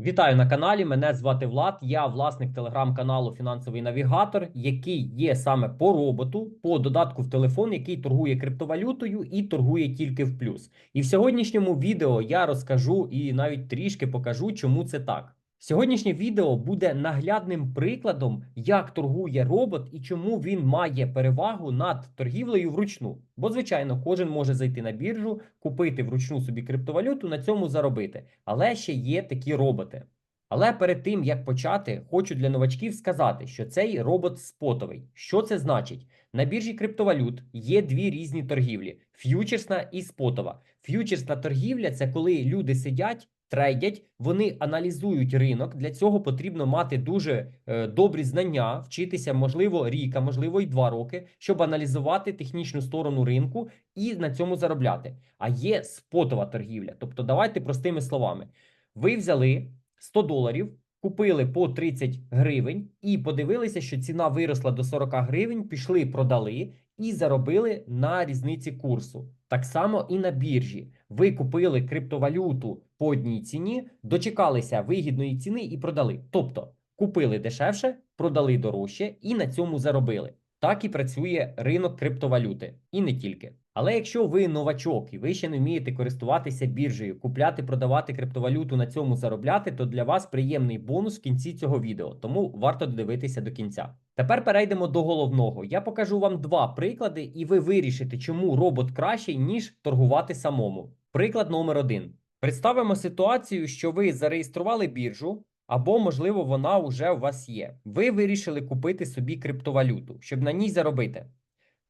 Вітаю на каналі. Мене звати Влад. Я власник телеграм-каналу Фінансовий Навігатор, який є саме по роботу, по додатку в телефон, який торгує криптовалютою і торгує тільки в плюс. І в сьогоднішньому відео я розкажу і навіть трішки покажу, чому це так. Сьогоднішнє відео буде наглядним прикладом, як торгує робот і чому він має перевагу над торгівлею вручну. Бо, звичайно, кожен може зайти на біржу, купити вручну собі криптовалюту, на цьому заробити. Але ще є такі роботи. Але перед тим як почати, хочу для новачків сказати, що цей робот спотовий. Що це значить? На біржі криптовалют є дві різні торгівлі: ф'ючерсна і спотова. Ф'ючерсна торгівля це коли люди сидять. Трейдять, вони аналізують ринок. Для цього потрібно мати дуже е, добрі знання, вчитися, можливо, рік, а можливо, і два роки, щоб аналізувати технічну сторону ринку і на цьому заробляти. А є спотова торгівля. Тобто, давайте простими словами: ви взяли 100 доларів, купили по 30 гривень і подивилися, що ціна виросла до 40 гривень, пішли, продали і заробили на різниці курсу. Так само і на біржі. Ви купили криптовалюту по одній ціні, дочекалися вигідної ціни і продали. Тобто купили дешевше, продали дорожче і на цьому заробили. Так і працює ринок криптовалюти, і не тільки. Але якщо ви новачок і ви ще не вмієте користуватися біржею, купляти, продавати криптовалюту на цьому заробляти, то для вас приємний бонус в кінці цього відео, тому варто додивитися до кінця. Тепер перейдемо до головного. Я покажу вам два приклади, і ви вирішите, чому робот кращий, ніж торгувати самому. Приклад номер один. Представимо ситуацію, що ви зареєстрували біржу, або, можливо, вона вже у вас є. Ви вирішили купити собі криптовалюту, щоб на ній заробити.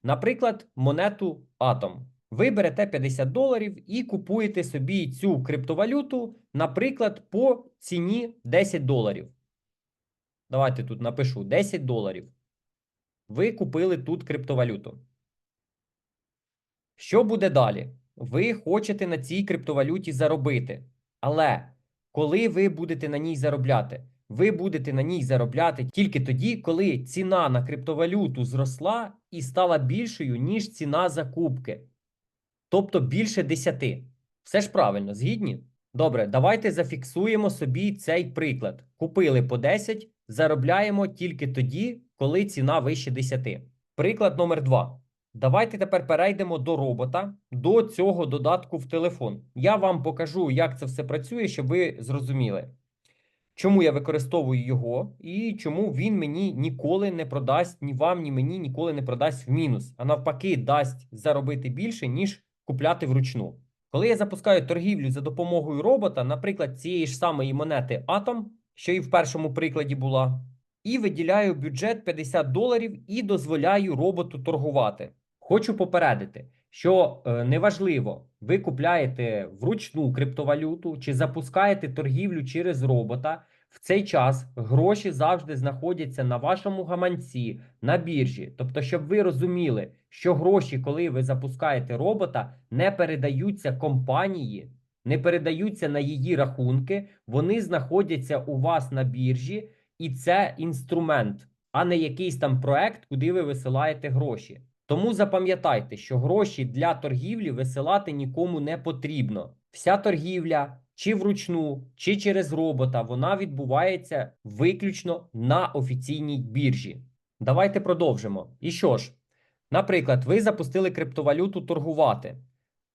Наприклад, монету Atom. Ви берете 50 доларів і купуєте собі цю криптовалюту, наприклад, по ціні 10 доларів. Давайте тут напишу 10 доларів. Ви купили тут криптовалюту. Що буде далі? Ви хочете на цій криптовалюті заробити. Але коли ви будете на ній заробляти? Ви будете на ній заробляти тільки тоді, коли ціна на криптовалюту зросла і стала більшою, ніж ціна закупки. Тобто більше 10. Все ж правильно, згідні? Добре, давайте зафіксуємо собі цей приклад. Купили по 10, заробляємо тільки тоді, коли ціна вище 10. Приклад номер 2. Давайте тепер перейдемо до робота, до цього додатку в телефон. Я вам покажу, як це все працює, щоб ви зрозуміли, чому я використовую його і чому він мені ніколи не продасть, ні вам, ні мені ніколи не продасть в мінус, а навпаки, дасть заробити більше, ніж купляти вручну. Коли я запускаю торгівлю за допомогою робота, наприклад, цієї ж самої монети Atom, що і в першому прикладі була, і виділяю бюджет 50 доларів і дозволяю роботу торгувати. Хочу попередити, що е, неважливо, ви купляєте вручну криптовалюту чи запускаєте торгівлю через робота. В цей час гроші завжди знаходяться на вашому гаманці, на біржі. Тобто, щоб ви розуміли, що гроші, коли ви запускаєте робота, не передаються компанії, не передаються на її рахунки, вони знаходяться у вас на біржі, і це інструмент, а не якийсь там проект, куди ви висилаєте гроші. Тому запам'ятайте, що гроші для торгівлі висилати нікому не потрібно. Вся торгівля, чи вручну, чи через робота, вона відбувається виключно на офіційній біржі. Давайте продовжимо. І що ж, наприклад, ви запустили криптовалюту торгувати.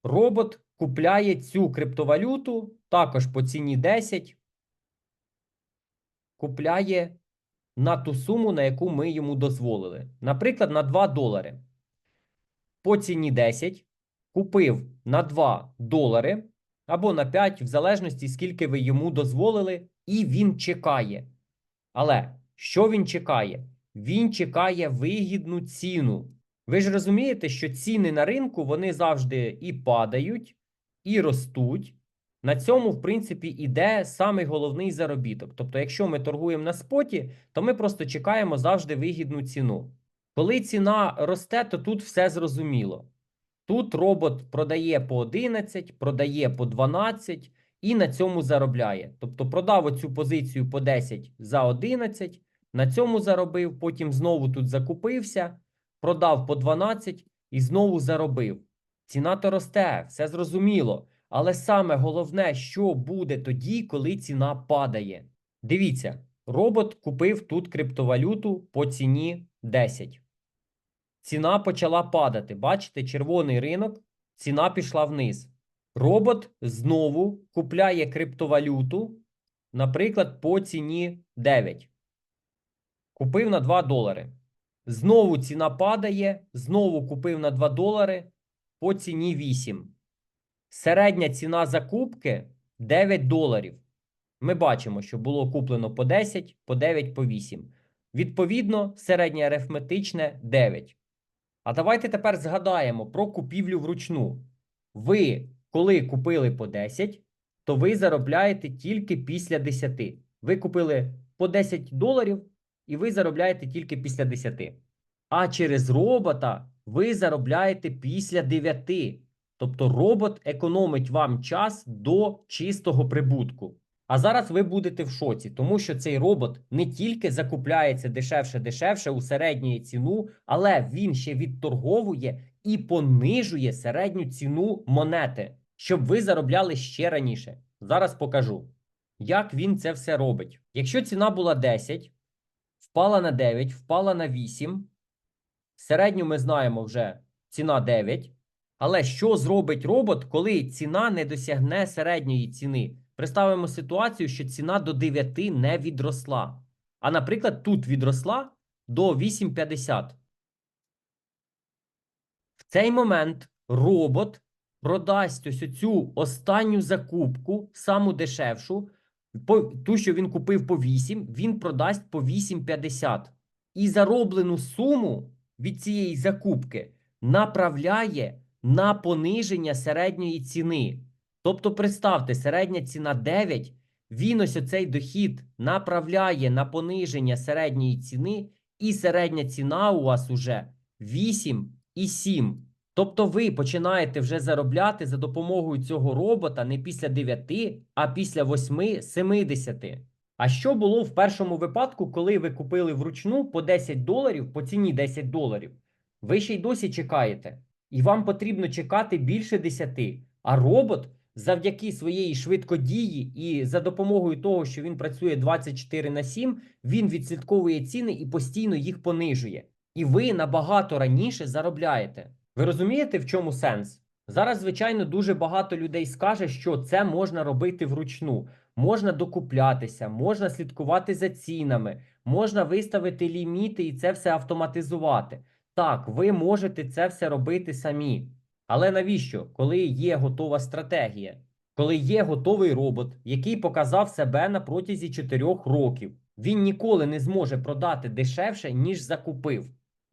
Робот купляє цю криптовалюту також по ціні 10, купляє на ту суму, на яку ми йому дозволили. Наприклад, на 2 долари. По ціні 10 купив на 2 долари або на 5, в залежності, скільки ви йому дозволили, і він чекає. Але що він чекає? Він чекає вигідну ціну. Ви ж розумієте, що ціни на ринку вони завжди і падають, і ростуть. На цьому, в принципі, іде самий головний заробіток. Тобто, якщо ми торгуємо на споті, то ми просто чекаємо завжди вигідну ціну. Коли ціна росте, то тут все зрозуміло. Тут робот продає по 11, продає по 12 і на цьому заробляє. Тобто продав оцю позицію по 10 за 11, на цьому заробив, потім знову тут закупився, продав по 12 і знову заробив. Ціна то росте, все зрозуміло. Але саме головне, що буде тоді, коли ціна падає. Дивіться, робот купив тут криптовалюту по ціні 10. Ціна почала падати. Бачите, червоний ринок, ціна пішла вниз. Робот знову купляє криптовалюту, наприклад, по ціні 9. Купив на 2 долари. Знову ціна падає, знову купив на 2 долари по ціні 8. Середня ціна закупки 9 доларів. Ми бачимо, що було куплено по 10, по 9, по 8. Відповідно, середнє арифметичне 9. А давайте тепер згадаємо про купівлю вручну. Ви, коли купили по 10, то ви заробляєте тільки після 10. Ви купили по 10 доларів, і ви заробляєте тільки після 10. А через робота ви заробляєте після 9. Тобто робот економить вам час до чистого прибутку. А зараз ви будете в шоці, тому що цей робот не тільки закупляється дешевше-дешевше у середню ціну, але він ще відторговує і понижує середню ціну монети, щоб ви заробляли ще раніше. Зараз покажу, як він це все робить. Якщо ціна була 10, впала на 9, впала на 8. Середню ми знаємо вже ціна 9. Але що зробить робот, коли ціна не досягне середньої ціни? Представимо ситуацію, що ціна до 9 не відросла. А, наприклад, тут відросла до 8,50. В цей момент робот продасть ось цю останню закупку, саму дешевшу, ту, що він купив по 8, він продасть по 8,50. І зароблену суму від цієї закупки направляє на пониження середньої ціни. Тобто, представте, середня ціна 9, він ось оцей дохід направляє на пониження середньої ціни, і середня ціна у вас уже 8 і 7. Тобто ви починаєте вже заробляти за допомогою цього робота не після 9, а після 8-70. А що було в першому випадку, коли ви купили вручну по 10 доларів, по ціні 10 доларів? Ви ще й досі чекаєте. І вам потрібно чекати більше 10. А робот завдяки своєї швидкодії і за допомогою того, що він працює 24 на 7, він відслідковує ціни і постійно їх понижує. І ви набагато раніше заробляєте. Ви розумієте, в чому сенс? Зараз, звичайно, дуже багато людей скаже, що це можна робити вручну. Можна докуплятися, можна слідкувати за цінами, можна виставити ліміти і це все автоматизувати. Так, ви можете це все робити самі. Але навіщо, коли є готова стратегія, коли є готовий робот, який показав себе на протязі 4 років, він ніколи не зможе продати дешевше, ніж закупив.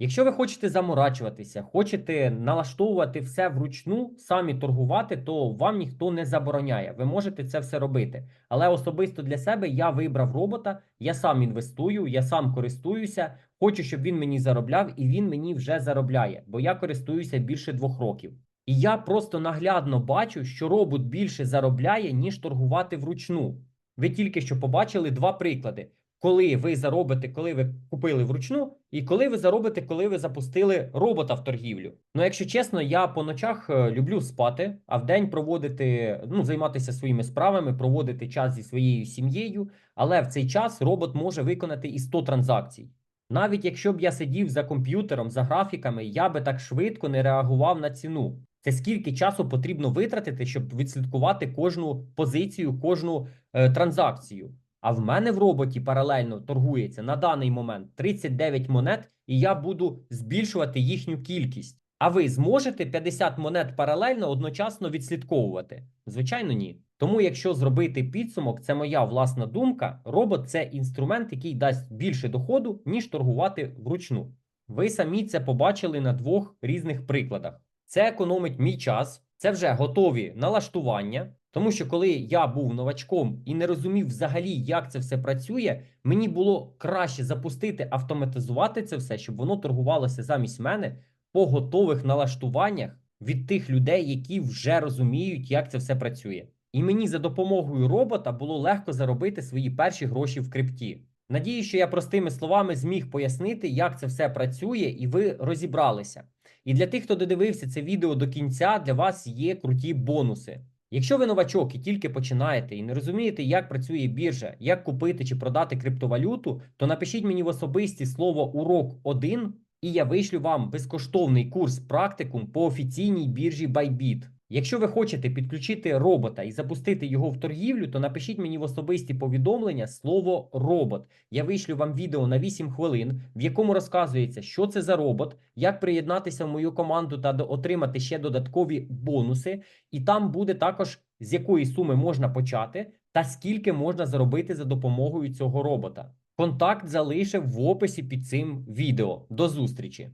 Якщо ви хочете заморачуватися, хочете налаштовувати все вручну, самі торгувати, то вам ніхто не забороняє. Ви можете це все робити. Але особисто для себе я вибрав робота, я сам інвестую, я сам користуюся. Хочу, щоб він мені заробляв, і він мені вже заробляє, бо я користуюся більше двох років. І я просто наглядно бачу, що робот більше заробляє, ніж торгувати вручну. Ви тільки що побачили два приклади. Коли ви заробите, коли ви купили вручну, і коли ви заробите, коли ви запустили робота в торгівлю. Ну, якщо чесно, я по ночах е, люблю спати, а в день проводити, ну, займатися своїми справами, проводити час зі своєю сім'єю. Але в цей час робот може виконати і 100 транзакцій. Навіть якщо б я сидів за комп'ютером, за графіками, я би так швидко не реагував на ціну. Це скільки часу потрібно витратити, щоб відслідкувати кожну позицію, кожну е, транзакцію. А в мене в роботі паралельно торгується на даний момент 39 монет, і я буду збільшувати їхню кількість. А ви зможете 50 монет паралельно одночасно відслідковувати? Звичайно, ні. Тому, якщо зробити підсумок, це моя власна думка. Робот це інструмент, який дасть більше доходу, ніж торгувати вручну. Ви самі це побачили на двох різних прикладах. Це економить мій час, це вже готові налаштування. Тому що коли я був новачком і не розумів взагалі, як це все працює, мені було краще запустити, автоматизувати це все, щоб воно торгувалося замість мене по готових налаштуваннях від тих людей, які вже розуміють, як це все працює. І мені за допомогою робота було легко заробити свої перші гроші в крипті. Надію, що я простими словами зміг пояснити, як це все працює, і ви розібралися. І для тих, хто додивився це відео до кінця, для вас є круті бонуси. Якщо ви новачок і тільки починаєте і не розумієте, як працює біржа, як купити чи продати криптовалюту, то напишіть мені в особисті слово урок 1 і я вишлю вам безкоштовний курс практикум по офіційній біржі Bybit. Якщо ви хочете підключити робота і запустити його в торгівлю, то напишіть мені в особисті повідомлення слово робот. Я вишлю вам відео на 8 хвилин, в якому розказується, що це за робот, як приєднатися в мою команду та отримати ще додаткові бонуси. І там буде також з якої суми можна почати та скільки можна заробити за допомогою цього робота. Контакт залишив в описі під цим відео. До зустрічі!